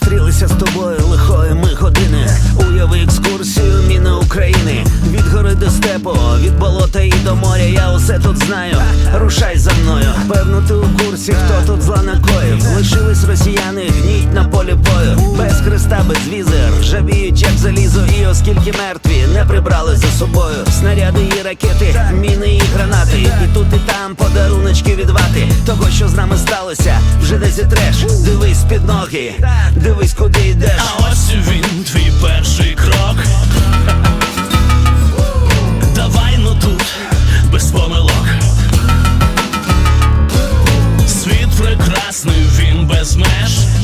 зустрілися з тобою лихої ми години. Уяви екскурсію, міни України. Від гори до степу, від болота і до моря. Я усе тут знаю. Рушай за мною. Певно, ти у курсі, хто тут зла накоїв. Лишились росіяни, гніть на полі бою. Без хреста, без візер, ржавіють, як залізо, і оскільки мертв не прибрали за собою. Снаряди і ракети, міни і гранати. І тут, і там подаруночки від вати. Того, що з нами сталося, вже не зітреш. Дивись під ноги, дивись, куди йдеш. А ось він, твій перший крок. Давай ну тут, без помилок. Світ прекрасний, він без меж.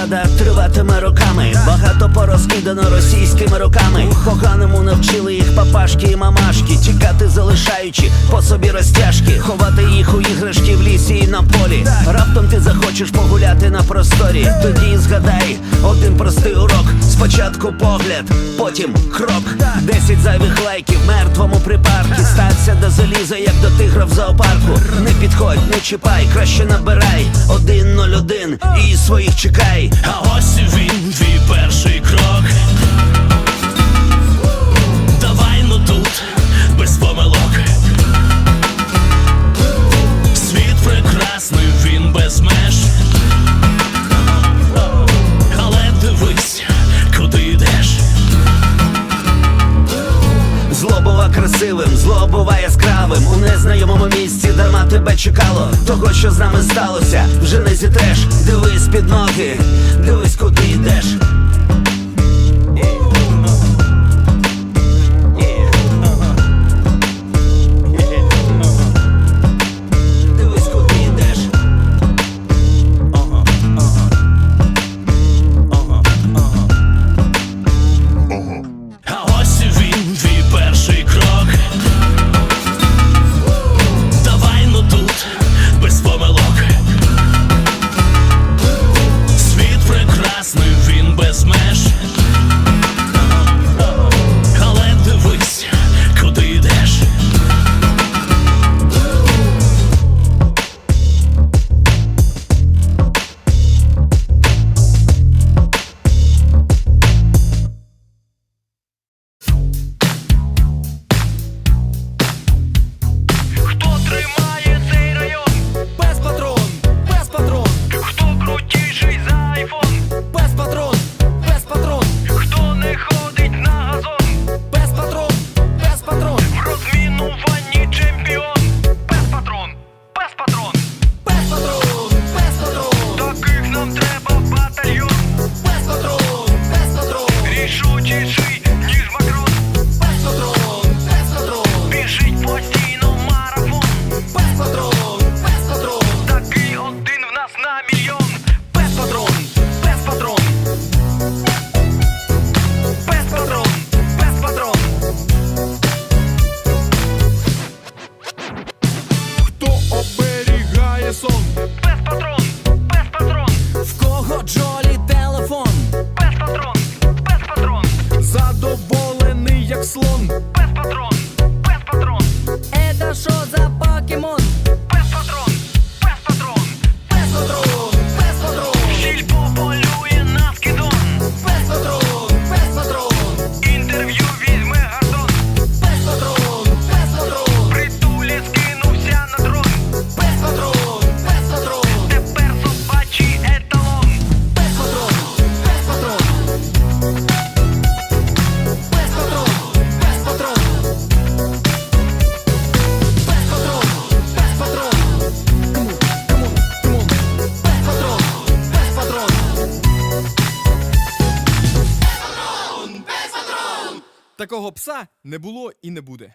Засада триватиме роками. Багато порозкидано російськими руками. Поганому навчили їх папашки і мамашки. Тікати залишаючи по собі розтяжки, ховати їх у іграшки в лісі і на полі. Раптом ти захочеш погуляти на просторі. Тоді згадай один простий урок. Спочатку погляд, потім крок. Десять зайвих лайків мертвому припарки. Стався до заліза, як до тигра в зоопарку. Не підходь, не чіпай, краще набирай. Один нуль один і своїх чекай. А ось він, твій перший крок. Давай ну тут, без помилок. Світ прекрасний, він без меж. Яскравим У незнайомому місці. Дарма тебе чекало Того, що з нами сталося, вже не зітреш Дивись під ноги, дивись, куди йдеш нас на мільйон. Без патрон, без патрон. Без патрон, без патрон. хто оберігає сон, Без патрон, без патрон. в кого джолі телефон, Без патрон, без патрон. задоволений як слон, Такого пса не було і не буде.